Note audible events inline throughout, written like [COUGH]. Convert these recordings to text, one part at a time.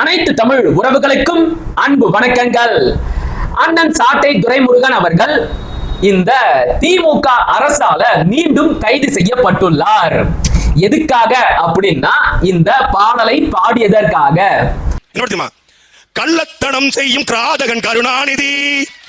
அனைத்து தமிழ் உறவுகளுக்கும் அன்பு வணக்கங்கள். அண்ணன் சாட்டை துரைமுருகன் அவர்கள் இந்த திமுக அரசால மீண்டும் கைது செய்யப்பட்டுள்ளார். எதுக்காக அப்படின்னா இந்த பாடலை பாடியதற்காக. கள்ளத்தனம் செய்யும் கிராதகன் கருணாநிதி.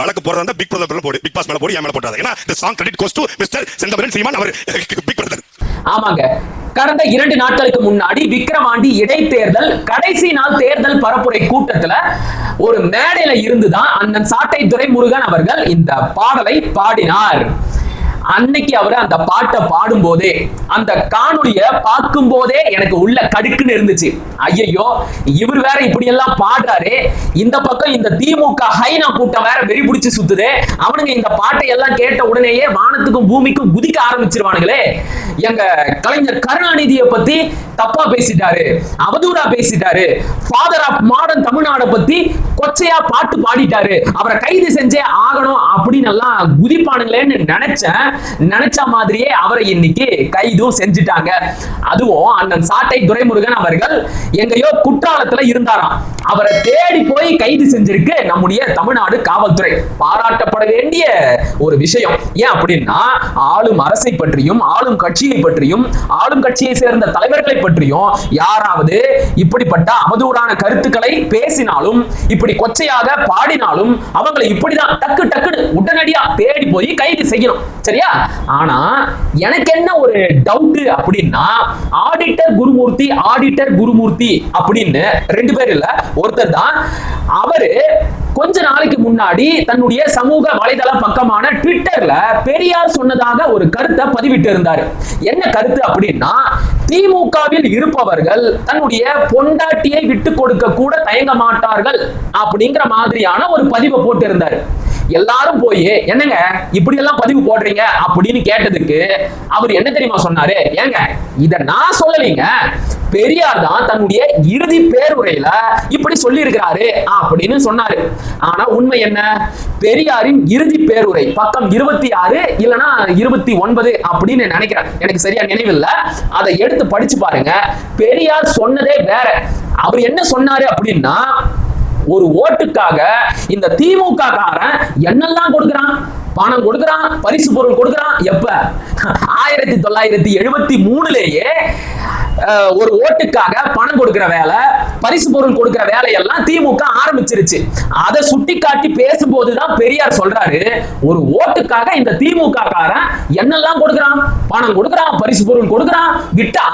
வழக்கு போடுறதா பிக் பிரதர் போடு பிக் பாஸ் மேல போடு என் மேல போட்டாத ஏன்னா இந்த song credit goes to mister Senthamaran Seeman our [LAUGHS] big brother ஆமாங்க. கடந்த இரண்டு நாட்களுக்கு முன்னாடி விக்ரவாண்டி இடைத்தேர்தல் கடைசி நாள் தேர்தல் பரப்புரை கூட்டத்துல ஒரு மேடையில இருந்துதான் அண்ணன் சாட்டை துறை முருகன் அவர்கள் இந்த பாடலை பாடினார். அன்னைக்கு அவர் அந்த பாட்டை பாடும் போதே அந்த காணொலிய பார்க்கும் போதே எனக்கு உள்ள கடுக்குன்னு இருந்துச்சு. ஐயையோ இவர் வேற இப்படி எல்லாம் பாடுறாரு. இந்த பக்கம் இந்த திமுக ஹைனா கூட்டம் வேற வெறி பிடிச்சு சுத்துது. அவனுங்க இந்த பாட்டை எல்லாம் கேட்ட உடனேயே வானத்துக்கும் பூமிக்கும் குதிக்க ஆரம்பிச்சிருவானுங்களே. எங்க கலைஞர் கருணாநிதியை பத்தி தப்பா பேசிட்டாரு அவதூறா பேசிட்டாரு. ஃபாதர் ஆஃப் மாடர்ன் தமிழ்நாட பத்தி கொச்சையா பாட்டு பாடிட்டாரு. அவரை கைது செஞ்சே ஆகணும் அப்படின்னு எல்லாம் குதிப்பானுங்களேன்னு நினைச்சேன். நினைச்ச மாதிரியே அவரை இன்னைக்கு கைதும் செஞ்சுட்டாங்க. அதுவும் அண்ணன் சாட்டை துரைமுருகன் அவர்கள் எங்கேயோ குற்றாலத்துல இருந்தாராம். அவரை தேடி போய் கைது செஞ்சிருக்கு நம்முடைய தமிழ்நாடு காவல்துறை. பாராட்டப்பட வேண்டிய ஒரு விஷயம். ஏன் அப்படின்னா ஆளும் அரசை பற்றியும் ஆளும் கட்சியை பற்றியும் ஆளும் கட்சியை சேர்ந்த தலைவர்களை பற்றியும் யாராவது இப்படிப்பட்ட அவதூறான கருத்துக்களை பேசினாலும் இப்படி கொச்சையாக பாடினாலும் அவங்களை இப்படிதான் டக்கு டக்குன்னு உடனடியா தேடி போய் கைது செய்யணும். சரியா? ஆனா எனக்கு என்ன ஒரு டவுட் அப்படின்னா ஆடிட்டர் குருமூர்த்தி ஆடிட்டர் குருமூர்த்தி அப்படின்னு ரெண்டு பேர் இல்ல ஒருத்தர் தான். அவரு கொஞ்ச நாளைக்கு முன்னாடி தன்னுடைய சமூக வலைதள பக்கமான ட்விட்டர்ல பெரியார் சொன்னதாக ஒரு கருத்தை பதிவிட்டு இருந்தாரு என்ன கருத்து அப்படின்னா திமுகவில் இருப்பவர்கள் தன்னுடைய பொண்டாட்டியை விட்டு கொடுக்க கூட தயங்க மாட்டார்கள் அப்படிங்கிற மாதிரியான ஒரு பதிவை போட்டு இருந்தாரு எல்லாரும் போய் என்னங்க? இப்படி எல்லாம் பதிவு போடுறீங்க? அப்படின்னு கேட்டதுக்கு அவர் என்ன தெரியுமா சொன்னாரு? ஏங்க இத நான் சொல்லலைங்க. பெரியார் தான் தன்னுடைய இறுதி பேருரையில இப்படி சொல்லி இருக்கிறாரு அப்படின்னு சொன்னாரு. ஆனா உண்மை என்ன? பெரியாரின் இறுதி பேருரை பக்கம் இருபத்தி ஆறு இல்லனா இருபத்தி ஒன்பது அப்படின்னு நினைக்கிறேன். எனக்கு சரியா நினைவில்ல. அதை எடுத்து படிச்சு பாருங்க. பெரியார் சொன்னதே வேற. அவர் என்ன சொன்னாரு அப்படின்னா ஒரு ஓட்டுக்காக இந்த திமுக காரன் என்னெல்லாம் கொடுக்குறான்? பணம் கொடுக்குறான் பரிசு பொருள் கொடுக்குறான் எப்ப? ஆயிரத்தி தொள்ளாயிரத்தி எழுபத்தி மூணுலேயே ஒரு ஓட்டுக்காக பணம் கொடுக்கிற வேலை பரிசு பொருள் கொடுக்கிற வேலையெல்லாம் திமுக ஆரம்பிச்சிருச்சு. அதை சுட்டி காட்டி பேசும்போதுதான் பெரியார் சொல்றாரு ஒரு ஓட்டுக்காக இந்த திமுக காரன் என்னெல்லாம் கொடுக்குறான்? பணம் கொடுக்குறான் பரிசு பொருள் கொடுக்குறான் விட்டா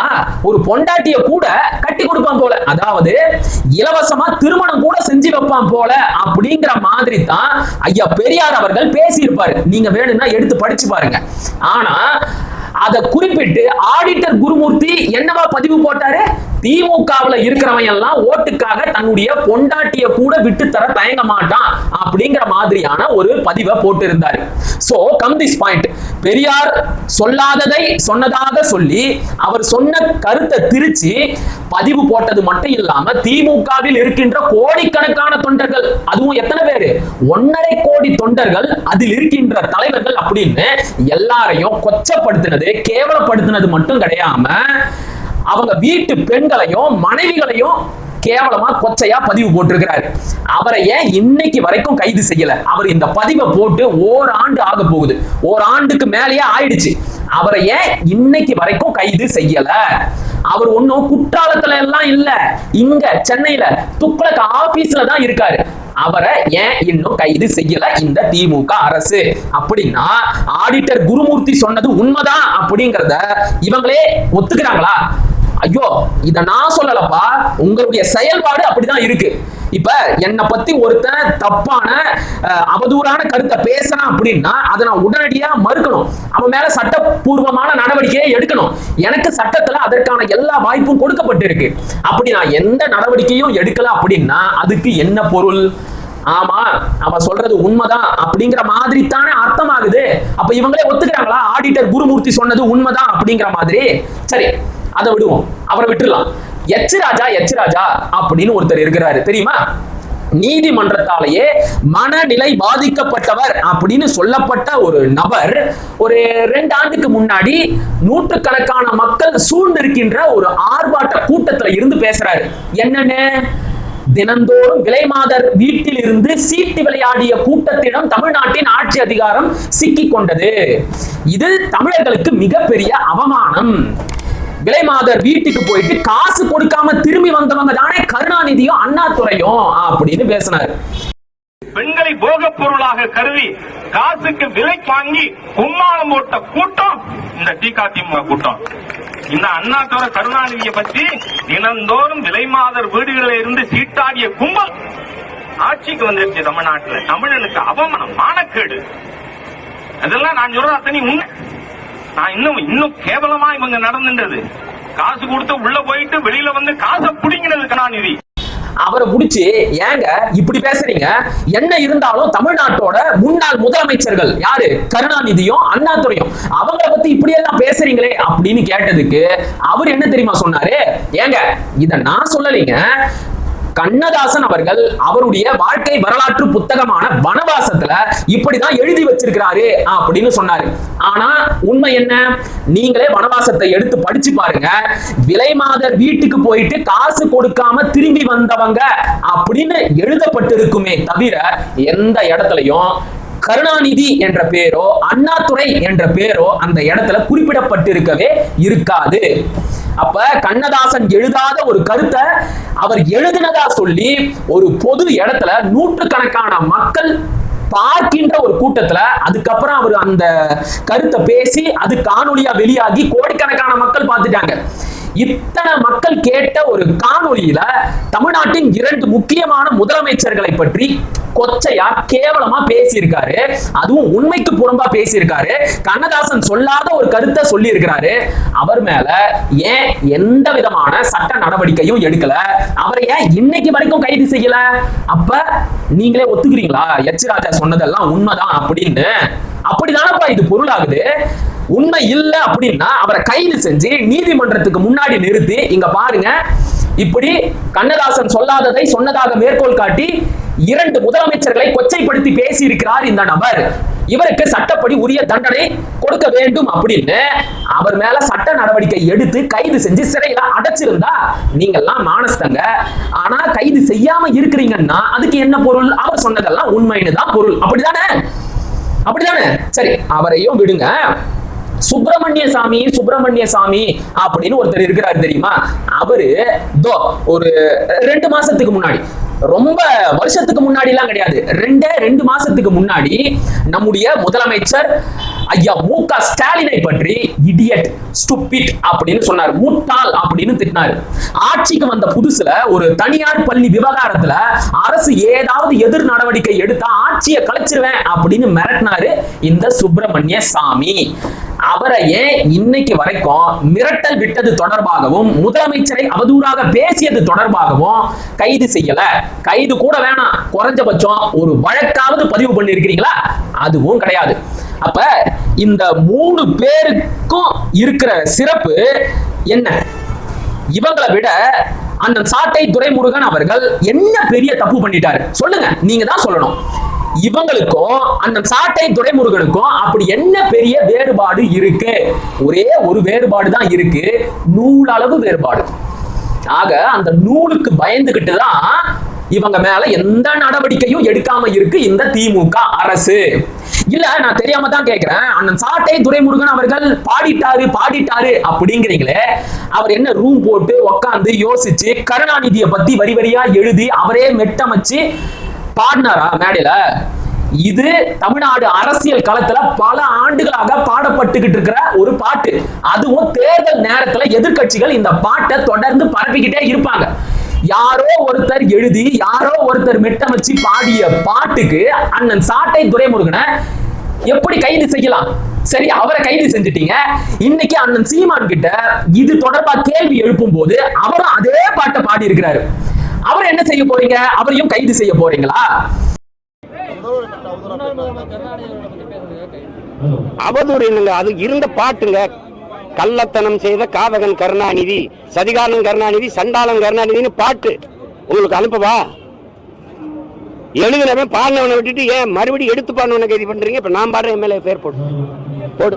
ஒரு பொண்டாட்டிய கூட கட்டி கொடுப்பான் போல. அதாவது இலவசமா திருமணம் கூட செஞ்சு வைப்பான் போல அப்படிங்கிற மாதிரி தான் ஐயா பெரியார் அவர்கள் பேசியிருப்பாரு. நீங்க வேணும்னா எடுத்து படிச்சு பாருங்க. ஆனா அதை குறிப்பிட்டு ஆடிட்டர் குருமூர்த்தி என்னவா பதிவு போட்டாரு? திமுகவுல இருக்கிறவன் எல்லாம் ஓட்டுக்காக தன்னுடைய பொண்டாட்டிய கூட விட்டு தர தயங்க மாட்டான் அப்படிங்கிற மாதிரியான ஒரு பதிவை போட்டு இருந்தாரு so come this point Periyar சொல்லாததை சொன்னதாக சொல்லி அவர் சொன்ன கருத்தை திருச்சி பதிவு போட்டது மட்டும் இல்லாம திமுகவில் இருக்கின்ற கோடிக்கணக்கான தொண்டர்கள் அதுவும் எத்தனை பேரு? ஒன்னரை கோடி தொண்டர்கள் அதில் இருக்கின்ற தலைவர்கள் அப்படின்னு எல்லாரையும் கொச்சப்படுத்தினது கேவலப்படுத்தினது மட்டும் கிடையாம அவங்க வீட்டு பெண்களையும் மனைவிகளையும் கேவலமா கொச்சையா பதிவு போட்டிருக்கிறார். அவரை ஏன் இன்னைக்கு வரைக்கும் கைது செய்யல? அவர் இந்த பதிவை போட்டு ஓராண்டு ஆக போகுது. ஓராண்டுக்கு மேலேயே ஆயிடுச்சு. அவரை ஏன் இன்னைக்கு வரைக்கும் கைது செய்யல? அவர் ஒன்னும் குற்றாலத்துல எல்லாம் இல்ல. இங்க சென்னையில துக்ளக் ஆபீஸ்ல தான் இருக்காரு. அவரை ஏன் இன்னும் கைது செய்யல இந்த திமுக அரசு? அப்படின்னா ஆடிட்டர் குருமூர்த்தி சொன்னது உண்மைதான் அப்படிங்கறத இவங்களே ஒத்துக்கிறாங்களா? ஐயோ இத நான் சொல்லலப்பா. உங்களுடைய செயல்பாடு அப்படிதான் இருக்கு. இப்ப என்னை பத்தி ஒருத்தன் தப்பான அவதூறான கருத்தை பேசுறான் அப்படின்னா அதை நான் உடனடியா மறுக்கணும். அவன் மேல சட்டப்பூர்வமான நடவடிக்கையை எடுக்கணும். எனக்கு சட்டத்துல அதற்கான எல்லா வாய்ப்பும் கொடுக்கப்பட்டிருக்கு. அப்படி நான் எந்த நடவடிக்கையும் எடுக்கல அப்படின்னா அதுக்கு என்ன பொருள்? ஆமா அவ சொல்றது உண்மைதான் அப்படிங்கிற மாதிரி தானே அர்த்தமாகுது. அப்ப இவங்களே ஒத்துக்கிறாங்களா? ஆடிட்டர் குருமூர்த்தி சொன்னது உண்மைதான் அப்படிங்கிற மாதிரி. சரி அதை விடுவோம். அவரை விட்டுறலாம் எச் ராஜா எச் ராஜா அப்படின்னு ஒருத்தர் இருக்கிறாரு. தெரியுமா? நீதிமன்றத்தாலேயே மனநிலை பாதிக்கப்பட்டவர் அப்படின்னு சொல்லப்பட்ட ஒரு நபர் ஒரு ரெண்டு ஆண்டுக்கு முன்னாடி நூற்றுக்கணக்கான மக்கள் சூழ்ந்திருக்கின்ற ஒரு ஆர்ப்பாட்ட கூட்டத்துல இருந்து பேசுறாரு. என்னன்னு? தினந்தோறும் விலைமாதர் வீட்டில் இருந்து சீட்டு விளையாடிய கூட்டத்திடம் தமிழ்நாட்டின் ஆட்சி அதிகாரம் சிக்கி கொண்டது இது தமிழர்களுக்கு மிகப்பெரிய அவமானம். விலைமாதர் வீட்டுக்கு போயிட்டு காசு கொடுக்காம திரும்பி வந்தவங்க தானே கருணாநிதியும் அண்ணாதுரையும் அப்படின்னு பேசினாரு. பெண்களை போகப் பொருளாக கருதி காசுக்கு விலை வாங்கி கும்மாளம் போட்ட கூட்டம் இந்த டிகாதிமுக கூட்டம். இந்த அண்ணாதுரை கருணாநிதியை பற்றி தினந்தோறும் விலைமாதர் வீடுகளில் இருந்து சீட்டாடிய கும்பல் ஆட்சிக்கு வந்துருச்சு தமிழ்நாட்டுல தமிழனுக்கு அவமானம் மானக்கேடு. அதெல்லாம் நான் சொல்ற அத்தனை உண்மை. நான் இன்னும் இன்னும் கேவலமா இவங்க நடந்துட்டது காசு கொடுத்து உள்ள போயிட்டு வெளியில வந்து காசை புடிங்கினது கருணாநிதி அவரை புடிச்சு ஏங்க இப்படி பேசுறீங்க? என்ன இருந்தாலும் தமிழ்நாட்டோட முன்னாள் முதலமைச்சர்கள் யாரு? கருணாநிதியும் அண்ணாதுரையும். அவங்களை பத்தி இப்படி எல்லாம் பேசுறீங்களே அப்படின்னு கேட்டதுக்கு அவர் என்ன தெரியுமா சொன்னாரு? ஏங்க இத நான் சொல்லலைங்க. கண்ணதாசன் அவர்கள் அவருடைய வாழ்க்கை வரலாற்று புத்தகமான வனவாசத்துல இப்படிதான் எழுதி வச்சிருக்கிறாரு அப்படின்னு சொன்னாரு. ஆனா உண்மை என்ன? நீங்களே வனவாசத்தை எடுத்து படிச்சு பாருங்க. விலைமாதர் வீட்டுக்கு போயிட்டு காசு கொடுக்காம திரும்பி வந்தவங்க அப்படின்னு எழுதப்பட்டிருக்குமே தவிர எந்த இடத்துலயும் கருணாநிதி என்ற பேரோ அண்ணாதுரை என்ற பேரோ அந்த இடத்துல குறிப்பிடப்பட்டிருக்கவே இருக்காது. அப்ப கண்ணதாசன் எழுதாத ஒரு கருத்தை அவர் எழுதினதா சொல்லி ஒரு பொது இடத்துல நூற்றுக்கணக்கான மக்கள் பார்க்கின்ற ஒரு கூட்டத்துல அதுக்கப்புறம் அவர் அந்த கருத்தை பேசி அது காணொலியா வெளியாகி கோடிக்கணக்கான மக்கள் பார்த்துட்டாங்க. இத்தனை மக்கள் கேட்ட ஒரு காணொலியில தமிழ்நாட்டின் இரண்டு முக்கியமான முதலமைச்சர்களை பற்றி கொச்சையா கேவலமா பேசியிருக்காரு. அதுவும் உண்மைக்கு புறம்பா பேசியிருக்காரு. கண்ணதாசன் சொல்லாத ஒரு கருத்தை சொல்லி இருக்கிறாரு அவர் மேல ஏன் எந்த விதமான சட்ட நடவடிக்கையும் எடுக்கல? அவரை ஏன் இன்னைக்கு வரைக்கும் கைது செய்யல? அப்ப நீங்களே ஒத்துக்கிறீங்களா? எச். ராஜா சொன்னதெல்லாம் உண்மைதான் அப்படின்னு. அப்படிதானப்பா இது பொருளாகுது? உண்மை இல்ல அப்படின்னா அவரை கைது செஞ்சு நீதிமன்றத்துக்கு முன்னாடி நிறுத்தி இங்க பாருங்க இப்படி கண்ணதாசன் சொல்லாததை சொன்னதாக மேற்கோள் காட்டி இரண்டு முதலமைச்சர்களை கொச்சைப்படுத்தி பேசி இருக்கிறார் இந்த நபர். இவருக்கு சட்டப்படி உரிய தண்டனை கொடுக்க வேண்டும் அப்படின்னு அவர் மேல சட்ட நடவடிக்கை எடுத்து கைது செஞ்சு சிறையில அடைச்சிருந்தா நீங்கெல்லாம் மானஸ்தங்க. ஆனா கைது செய்யாம இருக்கிறீங்கன்னா அதுக்கு என்ன பொருள்? அவர் சொன்னதெல்லாம் உண்மைன்னு தான் பொருள். அப்படிதானே? அப்படிதானே? சரி அவரையும் விடுங்க. சுப்பிரமணிய சாமி சுப்பிரமணிய சாமி அப்படின்னு ஒருத்தர் இருக்கிறாரு தெரியுமா? அவரு தோ ஒரு ரெண்டு மாசத்துக்கு முன்னாடி ரொம்ப வருஷத்துக்கு முன்னாடி எல்லாம் கிடையாது. ரெண்டே ரெண்டு மாசத்துக்கு முன்னாடி நம்முடைய முதலமைச்சர் ஐயா மு க ஸ்டாலினை பற்றி இடியட் ஸ்டூபிட் அப்படின்னு சொன்னார். முட்டாள் அப்படின்னு திட்டினாரு. ஆட்சிக்கு வந்த புதுசுல ஒரு தனியார் பள்ளி விவகாரத்துல அரசு ஏதாவது எதிர் நடவடிக்கை எடுத்தா ஆட்சியை கலைச்சிருவேன் அப்படின்னு மிரட்டினாரு இந்த சுப்பிரமணிய சாமி அவரை ஏன் இன்னைக்கு வரைக்கும் மிரட்டல் விட்டது தொடர்பாகவும் முதலமைச்சரை அவதூறாக பேசியது தொடர்பாகவும் கைது செய்யல. கைது கூட வேணாம். குறைஞ்சபட்சம் ஒரு வழக்காவது பதிவு பண்ணிருக்கிறீங்களா அதுவும் கிடையாது. அப்ப இந்த மூணு பேருக்கும் இருக்கிற சிறப்பு என்ன? இவங்களை விட அந்த சாட்டை துரைமுருகன் அவர்கள் என்ன பெரிய தப்பு பண்ணிட்டாரு? சொல்லுங்க. நீங்க தான் சொல்லணும். இவங்களுக்கும் அந்த சாட்டை துறைமுருகனுக்கும் அப்படி என்ன பெரிய வேறுபாடு இருக்கு? ஒரே ஒரு வேறுபாடு தான் இருக்கு. நூலளவு வேறுபாடு. ஆக அந்த நூலுக்கு பயந்துகிட்டு தான் இவங்க மேல எந்த நடவடிக்கையும் எடுக்காம இருக்கு இந்த திமுக அரசு. இல்ல நான் தெரியாம தான் கேக்குறேன். அண்ணன் சாட்டை துரைமுருகன் அவர்கள் பாடிட்டாரு பாடிட்டாரு அப்படிங்கிறீங்களே அவர் என்ன ரூம் போட்டு உக்காந்து யோசிச்சு கருணாநிதியை பத்தி வரி வரியா எழுதி அவரே மெட்டமைச்சு பாடினாரா மேடையில இது தமிழ்நாடு அரசியல் களத்துல பல ஆண்டுகளாக பாடப்பட்டுக்கிட்டு இருக்கிற ஒரு பாட்டு. அதுவும் தேர்தல் நேரத்துல எதிர்க்கட்சிகள் இந்த பாட்டை தொடர்ந்து பரப்பிக்கிட்டே இருப்பாங்க. யாரோ ஒருத்தர் எழுதி யாரோ ஒருத்தர் மெட்டமைச்சு பாடிய பாட்டுக்கு அண்ணன் சாட்டை துரைமுருகனை எப்படி கைது செய்யலாம்? சரி அவரை கைது செஞ்சுட்டீங்க. இன்னைக்கு அண்ணன் சீமான் கிட்ட இது தொடர்பா கேள்வி எழுப்பும் போது அவரும் அதே பாட்டை பாடி இருக்கிறாரு அவர் என்ன செய்ய போறீங்க? அவரையும் கைது செய்ய போறீங்களா? அவதூறு என்னங்க அது இருந்த பாட்டுங்க. கள்ளத்தனம் செய்த காதகன் கருணாநிதி சதிகாரன் கருணாநிதி சண்டாளன் கருணாநிதினு பாட்டு. உங்களுக்கு அனுப்பவா? எழுதினவன் பாடினவனை விட்டுட்டு ஏன் மறுபடியும் எடுத்து பாடினவனை கைது பண்றீங்க? இப்ப நான் பாடுற எம்எல்ஏ பேர் போடு போடு.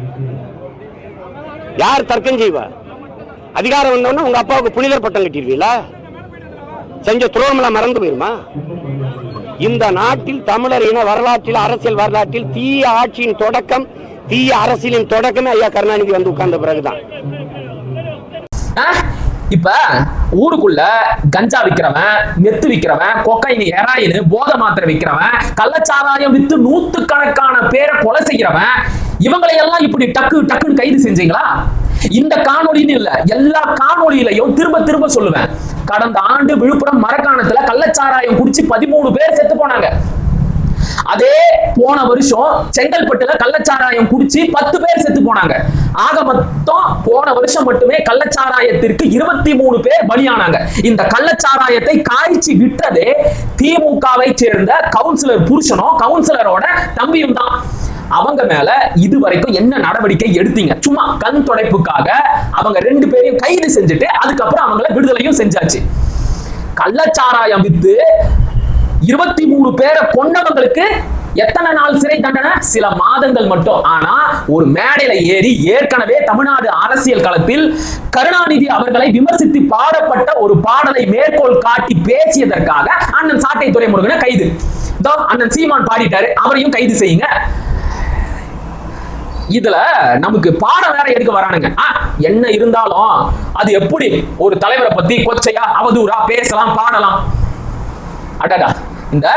யார் தர்க்கம் செய்வா? அதிகாரம் வந்தோடனே உங்க அப்பாவுக்கு புனிதர் பட்டம் கட்டிடுவீங்களா செஞ்ச துரோகமெல்லாம் மறந்து போயிருமா? இந்த நாட்டில் தமிழர் இன வரலாற்றில் அரசியல் வரலாற்றில் தீய ஆட்சியின் தொடக்கம் தீய அரசியலின் தொடக்கமே ஐயா கருணாநிதி வந்து உட்கார்ந்த பிறகுதான். இப்ப ஊருக்குள்ள கஞ்சா விக்கிறவன் நெத்து விக்கிறவன் கொக்கைன் ஹெராயின் போத மாத்திரை விக்கிறவன் கள்ளச்சாராயம் வித்து நூத்துக்கணக்கான பேரை கொலை செய்கிறவன் இவங்களை எல்லாம் இப்படி டக்கு டக்குன்னு கைது செஞ்சீங்களா? இந்த காணொலின்னு இல்ல எல்லா காணொலியிலையும் திரும்ப திரும்ப சொல்லுவேன். கடந்த ஆண்டு விழுப்புரம் மரக்காணத்துல கள்ளச்சாராயம் குடிச்சு பதிமூணு பேர் செத்து போனாங்க. அதே போன வருஷம் செங்கல்பட்டுல கள்ளச்சாராயம் குடிச்சு பத்து பேர் செத்து போனாங்க. ஆக மொத்தம் போன வருஷம் மட்டுமே கள்ளச்சாராயத்திற்கு இருபத்தி மூணு பேர் பலியானாங்க. இந்த கள்ளச்சாராயத்தை காய்ச்சி விட்டதே திமுகவை சேர்ந்த கவுன்சிலர் புருஷனும் கவுன்சிலரோட தம்பியும் தான். அவங்க மேல இதுவரைக்கும் என்ன நடவடிக்கை எடுத்தீங்க? சும்மா கண் துடைப்புக்காக அவங்க ரெண்டு பேரையும் கைது செஞ்சுட்டு அதுக்கப்புறம் அவங்கள விடுதலையும் செஞ்சாச்சு. கள்ளச்சாராயம் வித்து இருபத்தி மூணு பேரை கொண்டவங்களுக்கு எத்தனை நாள் சிறை தண்டனை? சில மாதங்கள் மட்டும். ஆனா ஒரு மேடையில ஏறி ஏற்கனவே தமிழ்நாடு அரசியல் களத்தில் கருணாநிதி அவர்களை விமர்சித்து பாடப்பட்ட ஒரு பாடலை மேற்கோள் காட்டி பேசியதற்காக அண்ணன் சாட்டை துறைமுருகனை கைது. அண்ணன் சீமான் பாடிட்டாரு. அவரையும் கைது செய்யுங்க. இதுல நமக்கு பாடம் வேற எடுக்க வரானுங்க? என்ன இருந்தாலும் அது எப்படி? ஒரு தலைவரை பத்தி கொச்சையா அவதூறா பேசலாம் பாடலாம். அடடா. இந்த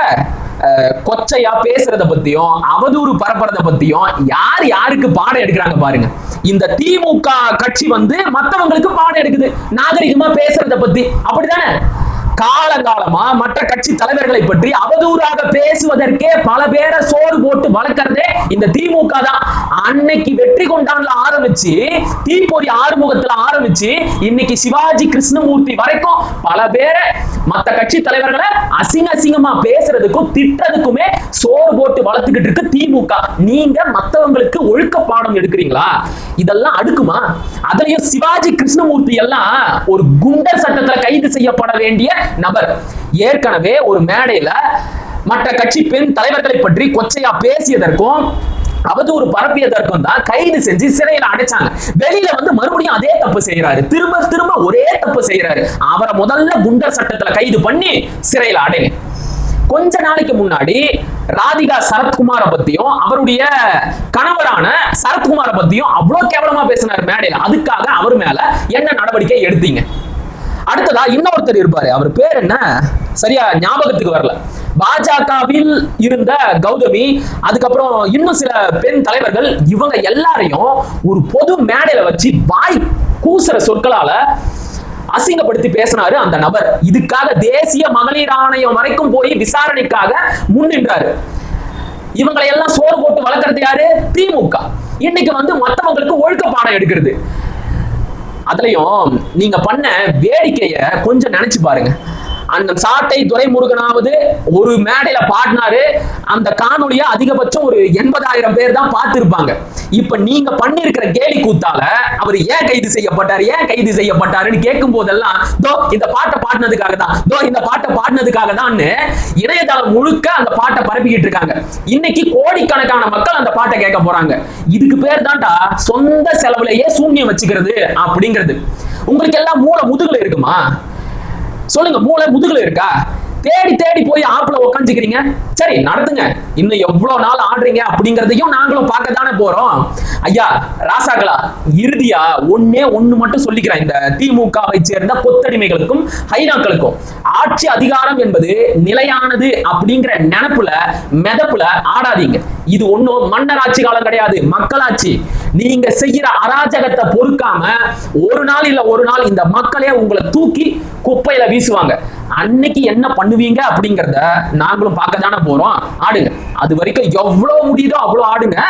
அஹ், கொச்சையா பேசுறத பத்தியும் அவதூறு பரப்புறத பத்தியும் யார் யாருக்கு பாடம் எடுக்கிறாங்க பாருங்க. இந்த திமுக கட்சி வந்து மத்தவங்களுக்கு பாடம் எடுக்குது. நாகரிகமா பேசுறத பத்தி. அப்படிதானே காலங்காலமா மற்ற கட்சி தலைவர்களை பற்றி அவதூறாக பேசுவதற்கே பல பேரை சோறு போட்டு வளர்க்கறதே இந்த திமுக தான். அன்னைக்கு வெற்றி கொண்டான்ல ஆரம்பிச்சு தீப்பொறி ஆறுமுகத்துல ஆரம்பிச்சு இன்னைக்கு சிவாஜி கிருஷ்ணமூர்த்தி வரைக்கும் பல பேரை மத்த கட்சி தலைவர்களை அசிங்க அசிங்கமா பேசுறதுக்கும் திட்டதுக்குமே சோறு போட்டு வளர்த்துக்கிட்டு இருக்கு திமுக. நீங்க மத்தவங்களுக்கு ஒழுக்க பாடம் எடுக்கிறீங்களா? இதெல்லாம் அடுக்குமா? அதுலயும் சிவாஜி கிருஷ்ணமூர்த்தி எல்லாம் ஒரு குண்டர் சட்டத்துல கைது செய்யப்பட வேண்டிய நபர். ஏற்கனவே ஒரு மேடையில மற்ற கட்சி பெண் தலைவர்களை பற்றி கொச்சையா பேசியதற்கும் அவதூறு பரப்பியதற்கும் தான் கைது செஞ்சு சிறையில அடைச்சாங்க. வெளியில வந்து மறுபடியும் அதே தப்பு செய்யறாரு திரும்ப திரும்ப ஒரே தப்பு செய்யறாரு அவரை முதல்ல குண்டர் சட்டத்துல கைது பண்ணி சிறையில அடைங்க. கொஞ்ச நாளைக்கு முன்னாடி ராதிகா சரத்குமார பத்தியும் அவருடைய கணவரான சரத்குமார பத்தியும் அவ்வளவு கேவலமா பேசினார் மேடையில. அதுக்காக அவர் மேல என்ன நடவடிக்கை எடுத்தீங்க? அடுத்ததா இன்னொருத்தர் இருப்பாரு. அவர் பேர் என்ன? சரியா ஞாபகத்துக்கு வரல. பாஜகவில் இருந்த கௌதமி அதுக்கப்புறம் இன்னும் சில பெண் தலைவர்கள் இவங்க எல்லாரையும் ஒரு பொது மேடையில வச்சு வாய் கூசுற சொற்களால அசிங்கப்படுத்தி பேசினாரு அந்த நபர். இதுக்காக தேசிய மகளிர் ஆணையம் வரைக்கும் போய் விசாரணைக்காக முன்னின்றாரு இவங்களை எல்லாம் சோறு போட்டு வளர்க்கறது யாரு? திமுக. இன்னைக்கு வந்து மத்தவங்களுக்கு ஒழுக்க பாடம் எடுக்கிறது. அதுலயும் நீங்க பண்ண வேடிக்கைய கொஞ்சம் நினைச்சு பாருங்க. அந்த சாட்டை துரைமுருகனாவது ஒரு மேடையில பாடினாரு. அந்த காணொலிய அதிகபட்சம் ஒரு எண்பதாயிரம் பேர் தான் பார்த்திருப்பாங்க. இப்ப நீங்க பண்ணிருக்கிற கேலி கூத்தால அவர் ஏன் கைது செய்யப்பட்டாரு? ஏன் கைது செய்யப்பட்டாருன்னு கேட்கும் போதெல்லாம் தோ இந்த பாட்டை பாடினதுக்காக தான். தோ இந்த பாட்டை பாடினதுக்காக தான் இணையதளம் முழுக்க அந்த பாட்டை பரப்பிக்கிட்டு இருக்காங்க. இன்னைக்கு கோடிக்கணக்கான மக்கள் அந்த பாட்டை கேட்க போறாங்க. இதுக்கு பேர் தான்டா சொந்த செலவுலயே சூன்யம் வச்சுக்கிறது அப்படிங்கிறது. உங்களுக்கு எல்லாம் மூளை முதுகுல இருக்குமா? சொல்லுங்க மூளை முதுகுல இருக்கா? தேடி தேடி போய் ஆப்புல உட்காந்துக்கிறீங்க சரி நடத்துங்க. இன்னும் எவ்வளவு நாள் ஆடுறீங்க அப்படிங்கறதையும் நாங்களும் பார்க்க தானே போறோம். ஐயா ராசாக்களா இறுதியா ஒன்னே ஒண்ணு மட்டும் சொல்லிக்கிறேன். இந்த திமுகவை சேர்ந்த கொத்தடிமைகளுக்கும் ஹைனாக்களுக்கும். ஆட்சி அதிகாரம் என்பது நிலையானது அப்படிங்கிற நினைப்புல மெதப்புல ஆடாதீங்க. இது ஒண்ணும் மன்னர் ஆட்சி காலம் கிடையாது மக்களாட்சி. நீங்க செய்யற அராஜகத்தை பொறுக்காம ஒரு நாள் இல்ல ஒரு நாள் இந்த மக்களே உங்களை தூக்கி குப்பையில வீசுவாங்க. அன்னைக்கு என்ன பண்ணுவீங்க அப்படிங்கறத நாங்களும் பார்க்க தானே போறோம். ஆடுங்க. அது வரைக்கும் எவ்வளவு முடியுதோ அவ்வளவு ஆடுங்க.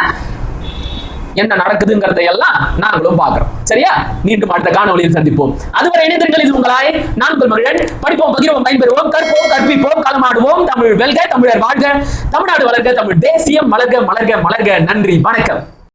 என்ன நடக்குதுங்கிறத எல்லாம் நாங்களும் பார்க்கிறோம். சரியா? மீண்டும் அடுத்த காணொலியில் சந்திப்போம். அதுவரை இணைந்திருங்கள். இது உங்களாய். நான் மகிழன் படிப்போம் பகிர்வோம் பயன்பெறுவோம். கற்போம் கற்பிப்போம் களமாடுவோம் தமிழ் வெல்க தமிழர் வாழ்க. தமிழ்நாடு வளர்க தமிழ் தேசியம் மலர்க மலர்க மலர்க. நன்றி. வணக்கம்.